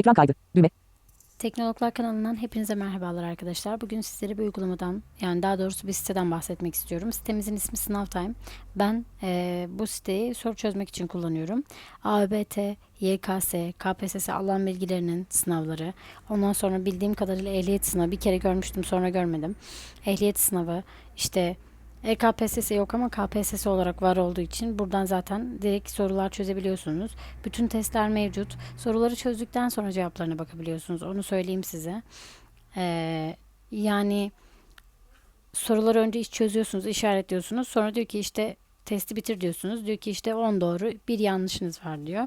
Ekran kaydı. Düğme. Teknologlar kanalından hepinize merhabalar arkadaşlar. Bugün sizlere bir uygulamadan yani daha doğrusu bir siteden bahsetmek istiyorum. Sitemizin ismi Sınav Time. Ben eee, bu siteyi soru çözmek için kullanıyorum. AÖBT, YKS, KPSS alan bilgilerinin sınavları. Ondan sonra bildiğim kadarıyla ehliyet sınavı bir kere görmüştüm sonra görmedim. Ehliyet sınavı işte E EKPSS yok ama KPSS olarak var olduğu için buradan zaten direkt sorular çözebiliyorsunuz. Bütün testler mevcut. Soruları çözdükten sonra cevaplarına bakabiliyorsunuz. Onu söyleyeyim size. Ee, yani soruları önce iş çözüyorsunuz, işaretliyorsunuz. Sonra diyor ki işte testi bitir diyorsunuz. Diyor ki işte 10 doğru, bir yanlışınız var diyor.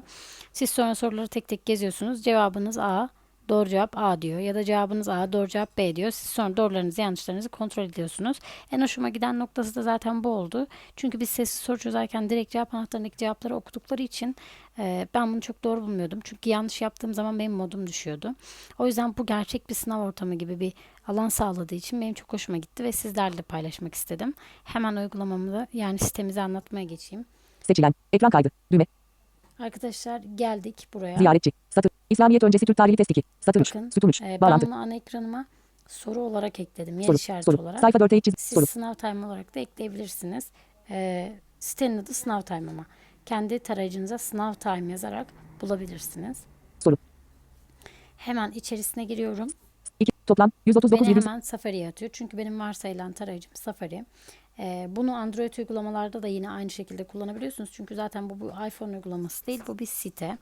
Siz sonra soruları tek tek geziyorsunuz. Cevabınız A, doğru cevap A diyor. Ya da cevabınız A, doğru cevap B diyor. Siz sonra doğrularınızı, yanlışlarınızı kontrol ediyorsunuz. En hoşuma giden noktası da zaten bu oldu. Çünkü biz sessiz soru çözerken direkt cevap anahtarındaki cevapları okudukları için e, ben bunu çok doğru bulmuyordum. Çünkü yanlış yaptığım zaman benim modum düşüyordu. O yüzden bu gerçek bir sınav ortamı gibi bir alan sağladığı için benim çok hoşuma gitti ve sizlerle de paylaşmak istedim. Hemen uygulamamı yani sitemizi anlatmaya geçeyim. Seçilen. Ekran kaydı. Düğme. Arkadaşlar geldik buraya. Ziyaretçi. Satır. İslamiyet öncesi Türk tarihi test 2. Satır 3. Bakın, Sütun 3. Ee, ben Bağlantı. bunu ana ekranıma soru olarak ekledim. Yer Soru. işareti Soru. olarak. Sayfa 4'e çiz. Siz Soru. sınav time olarak da ekleyebilirsiniz. Ee, sitenin adı sınav time ama. Kendi tarayıcınıza sınav time yazarak bulabilirsiniz. Soru. Hemen içerisine giriyorum. 2. Toplam. 139 Beni hemen Safari'ye atıyor. Çünkü benim varsayılan tarayıcım Safari. Ee, bunu Android uygulamalarda da yine aynı şekilde kullanabiliyorsunuz. Çünkü zaten bu, bu iPhone uygulaması değil. Bu bir site.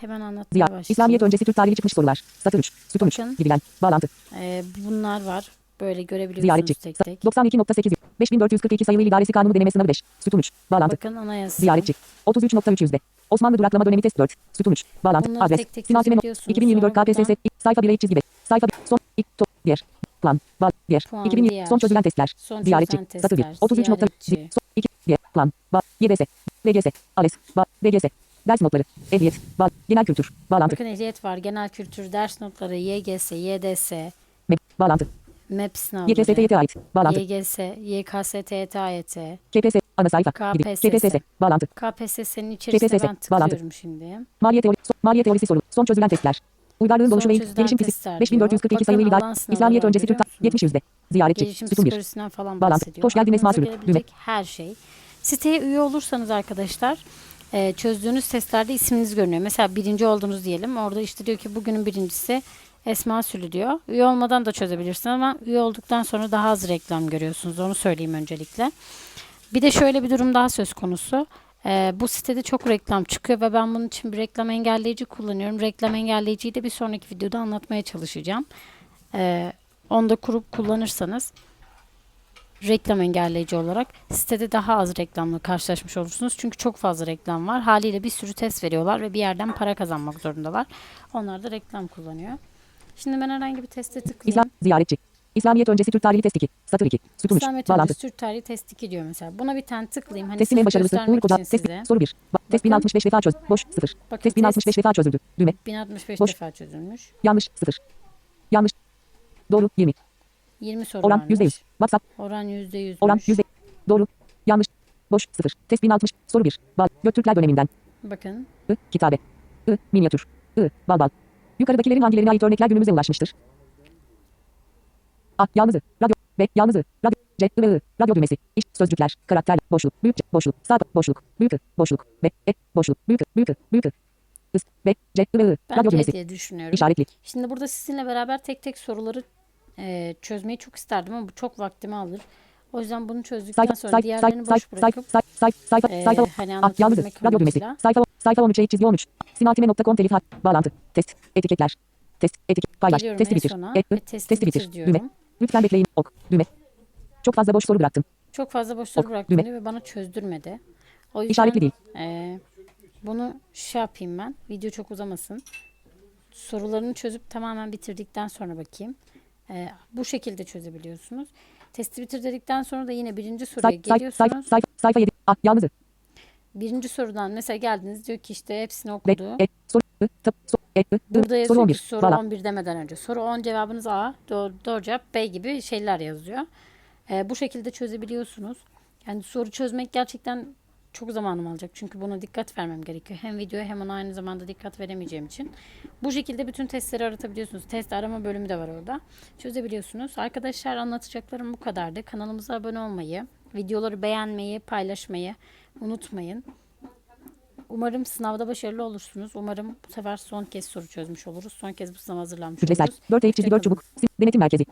Hemen anlatmaya Ziya. başlayayım. İslamiyet öncesi Türk tarihi çıkmış sorular. Satır 3. Sütun 3. Bakın. Bağlantı. Ee, bunlar var. Böyle görebiliyorsunuz Ziyaretçi. tek tek. 92.8. 5442 sayılı idaresi kanunu deneme sınavı 5. Sütun 3. Bağlantı. Bakın anayasa. Ziyaretçi. 33.3 yüzde. Osmanlı duraklama dönemi test 4. Sütun 3. Bağlantı. Bunları Adres. tek tek Sinan Simen. çözebiliyorsunuz. 2024 Sonra KPSS. Sayfa 1'e çizgi 5. Sayfa 1. Son. İlk. To. Diğer. Plan. Ba. Diğer. Puan, 2020. diğer. Son çözülen testler. Son Ziyaretçi. Satır 1. testler, 33 nokta. ziyaretçi. Son. 2. Diğer. Plan. Ba. YDS. DGS. ALES. Ba. DGS. Ders notları. Ehliyet. Ba. Genel kültür. Bağlantı. Bakın ehliyet var, genel kültür, ders notları, YGS, YDS, Map. Bağlantı. MEP sınavları, YKSTYT ait. Bağlantı. YGS, YKS, TYT, AYT, KPSS. Ana sayfa. KPSS. KPSS. Bağlantı. KPSS'nin içerisine KPSS, ben bağlantı. tıklıyorum şimdi. Maliyet teori, son, maliyet teorisi soru. Son çözülen testler. Uygarlığın doğuşu ve gelişim fizik. testler diyor. 5442 sayılı sınavları İslamiyet öncesi Türk görüyor musunuz? 70 yüzde. Ziyaretçi. Gelişim Sütun 1. psikolojisinden falan Bağlantı. Hoş geldiniz gelebilecek her şey. Siteye üye olursanız arkadaşlar e, çözdüğünüz testlerde isminiz görünüyor. Mesela birinci oldunuz diyelim. Orada işte diyor ki bugünün birincisi Esma Sülü diyor. Üye olmadan da çözebilirsiniz ama üye olduktan sonra daha az reklam görüyorsunuz. Onu söyleyeyim öncelikle. Bir de şöyle bir durum daha söz konusu. Ee, bu sitede çok reklam çıkıyor ve ben bunun için bir reklam engelleyici kullanıyorum. Reklam engelleyiciyi de bir sonraki videoda anlatmaya çalışacağım. Ee, onu da kurup kullanırsanız reklam engelleyici olarak sitede daha az reklamla karşılaşmış olursunuz. Çünkü çok fazla reklam var. Haliyle bir sürü test veriyorlar ve bir yerden para kazanmak zorundalar. Onlar da reklam kullanıyor. Şimdi ben herhangi bir teste tıklayayım. İslam. Ziyaretçi. İslamiyet öncesi Türk tarihi test 2. Satır 2. Sütun 3. İslamiyet Bağlantı. öncesi Türk tarihi test 2 diyor mesela. Buna bir tane tıklayayım. Hani Testin en başarılısı. Uğur Koca. Test. Soru 1. Ba- Test Bakın. 1065 defa çöz. Boş 0. Bakın Test 1065 defa çözüldü. Düğme. 1065 Boş. defa çözülmüş. Yanlış 0. Yanlış. Doğru 20. 20 soru Oran varmış. %100. WhatsApp. Oran %100'müş. Oran %. Doğru. Yanlış. Boş 0. Test 1060. Soru 1. Bal. Göktürkler döneminden. Bakın. I. Kitabe. I. Minyatür. I. Balbal. Yukarıdakilerin hangilerine ait örnekler günümüze ulaşmıştır? A. Yalnızı. Radyo. B. Yalnızı. Radyo. C. I I. Radyo düğmesi. İş. Sözcükler. Karakter. Boşluk. Büyük. C, Boşluk. Sağ. Boşluk. Büyük. I, Boşluk. B. E. Boşluk. Büyük. I, Büyük. I, Büyük. I. Is. B. C. I I. Radyo düğmesi. düşünüyorum. İşaretli. Şimdi burada sizinle beraber tek tek soruları e, çözmeyi çok isterdim ama bu çok vaktimi alır. O yüzden bunu çözdükten sonra diğerlerini boş bırakıp sayfa, hani Ah, anlatabilmek radyo düğmesi, sayfa, sayfa 13 çizgi 13, sinatime.com telif hat, bağlantı, test, etiketler, test, etiket, paylaş, geliyorum testi bitir, e, ı, testi, bitir, düğme, lütfen bekleyin, ok, düğme, çok fazla boş soru bıraktım, Çok fazla boş soru Ok, bıraktım düğme. ve bana çözdürmedi. O yüzden İşaretli değil. e, bunu şey yapayım ben. Video çok uzamasın. Sorularını çözüp tamamen bitirdikten sonra bakayım. E, bu şekilde çözebiliyorsunuz. Testi bitir dedikten sonra da yine birinci soruya say, say, say, geliyorsunuz. sayfa, sayfa 7, ah, yalnızı, Birinci sorudan mesela geldiniz diyor ki işte hepsini be, okudu. e, soru, tıp, e, Burada soru yazıyor 11, ki soru bağlan, 11 demeden önce. Soru 10 cevabınız A, doğru, doğru cevap B gibi şeyler yazıyor. Ee, bu şekilde çözebiliyorsunuz. Yani soru çözmek gerçekten çok zamanım alacak. Çünkü buna dikkat vermem gerekiyor. Hem videoya hem ona aynı zamanda dikkat veremeyeceğim için. Bu şekilde bütün testleri aratabiliyorsunuz. Test arama bölümü de var orada. Çözebiliyorsunuz. Arkadaşlar anlatacaklarım bu kadardı. Kanalımıza abone olmayı, videoları beğenmeyi, paylaşmayı unutmayın. Umarım sınavda başarılı olursunuz. Umarım bu sefer son kez soru çözmüş oluruz. Son kez bu sınava hazırlanmış Hücresel. oluruz. 4 eğik çizgi 4 Hoşçakalın. çubuk. Denetim merkezi.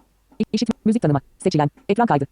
İşit. Müzik tanıma. Seçilen. Ekran kaydı.